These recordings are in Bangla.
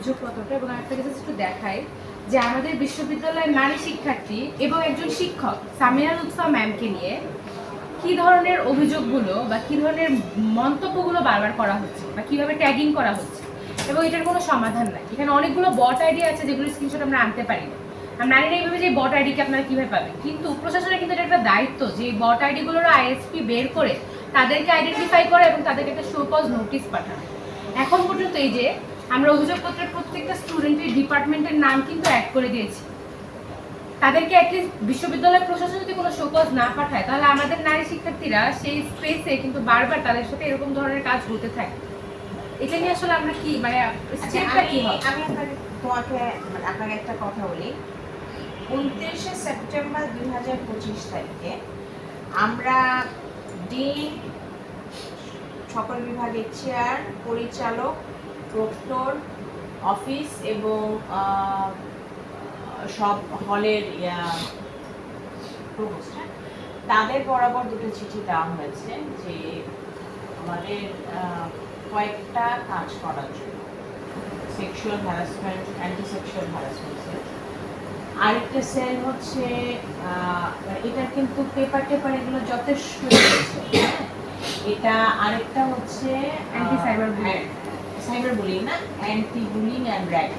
অভিযোগপত্রটা এবং একটা কাছে একটু দেখাই যে আমাদের বিশ্ববিদ্যালয়ের নারী শিক্ষার্থী এবং একজন শিক্ষক, সামিয়া লুৎফা ম্যামকে নিয়ে কি ধরনের অভিযোগগুলো বা কি ধরনের মন্তব্যগুলো বারবার করা হচ্ছে বা কীভাবে ট্যাগিং করা হচ্ছে এবং এটার কোনো সমাধান নাই। এখানে অনেকগুলো বট আইডি আছে যেগুলো স্ক্রিনশট আমরা আনতে পারি না। আমরা জানি না এইভাবে যে বট আইডিকে আপনারা কীভাবে পাবেন? কিন্তু প্রশাসনের কিন্তু এটা একটা দায়িত্ব যে এই বট আইডিগুলোর আইএসপি বের করে তাদেরকে আইডেন্টিফাই করে এবং তাদেরকে একটা শোকজ নোটিশ পাঠানো। এখন পর্যন্ত এই যে আমরা অভিযোগপত্রের প্রত্যেকটা স্টুডেন্টের ডিপার্টমেন্টের নাম কিন্তু অ্যাড করে দিয়েছি। তাদেরকে অ্যাটলিস্ট বিশ্ববিদ্যালয় প্রশাসন যদি কোনো শোকজ না পাঠায় তাহলে আমাদের নারী শিক্ষার্থীরা সেই স্পেসে কিন্তু বারবার তাদের সাথে এরকম ধরনের কাজ হতে থাকে। এটা নিয়ে আসলে আমরা কি মানে আচ্ছা, স্টেপটা আমি কি হবে? আমি আপনাকে তোমাকে আপনাকে একটা কথা বলি। উনত্রিশে সেপ্টেম্বর দুই হাজার পঁচিশ তারিখে আমরা ডিন সকল বিভাগের চেয়ার পরিচালক, প্রক্টর অফিস এবং সব হলের প্রভোস্ট তাদের বরাবর দুটো চিঠি দেওয়া হয়েছে যে আমাদের কয়েকটা কাজ করার জন্য। Sexual harassment anti sexual harassment cell আরেকটা সেল হচ্ছে এটার কিন্তু পেপার টেপার এগুলো যথেষ্ট হ্যাঁ? এটা আরেকটা হচ্ছে Anti-cyber bullying. সাইবার বুলিং না? অ্যান্টি বুলিং অ্যান্ড র্যাগ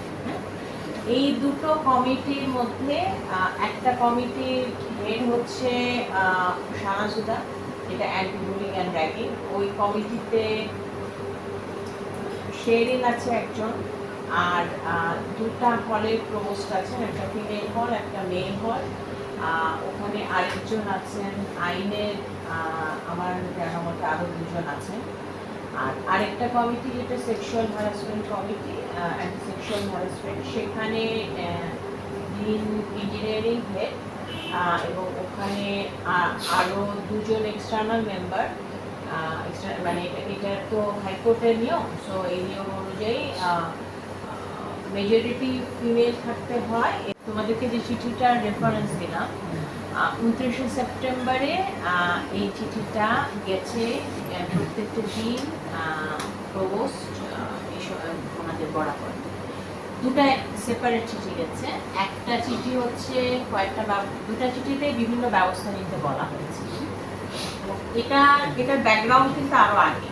এই দুটো কমিটির মধ্যে একটা কমিটির হেড হচ্ছে আহ, শাহনাজুদা যেটা অ্যান্টি বুলিং অ্যান্ড র্যাগিং ওই কমিটিতে শেরিন আছে একজন আর দুটা হলের প্রবোস্ট আছেন একটা ফিমেল হল একটা মেল হল। ওখানে আরেকজন আছেন, আইনের আমার জানা মতে আরও দুজন আছেন। আর আরেকটা কমিটি যেটা sexual harassment committee and sexual harassment সেখানে ইঞ্জিনিয়ারিং হেড এবং ওখানে আরও দুজন এক্সটার্নাল মেম্বার মানে এটা তো হাইকোর্টের নিয়ম সো এই নিয়ম অনুযায়ী মেজরিটি ফিমেল থাকতে হয়। তোমাদেরকে যে চিঠিটার রেফারেন্স দিলাম উনত্রিশে সেপ্টেম্বরে এই চিঠিটা গেছে প্রত্যেকটা দিন প্রবোস্ট এইসব ওনাদের বরাবর। দুটা সেপারেট চিঠি গেছে। একটা চিঠি হচ্ছে কয়েকটা দুটা চিঠিতে বিভিন্ন ব্যবস্থা নিতে বলা হয়েছে। এটা, এটার ব্যাকগ্রাউন্ড কিন্তু আরও আগে।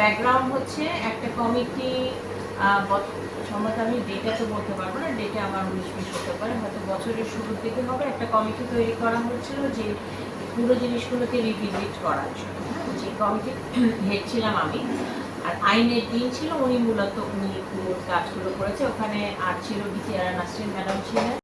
ব্যাকগ্রাউন্ড হচ্ছে একটা কমিটি সম্ভবত আমি ডেটা তো বলতে পারব না ডেটা আমার উনিশ বিশ হতে পারে হয়তো বছরের শুরুর দিকে হবে। একটা কমিটি তৈরি করা হয়েছিল যে পুরো জিনিসগুলোকে রিভিজিট করার জন্য। হ্যাঁ, যে কমিটি হেড ছিলাম আমি। আর আইনের দিন ছিল উনি মূলত উনি পুরো কাজগুলো করেছে। ওখানে আর ছিল বিটিআর নাসরিন ম্যাডাম ছিলেন।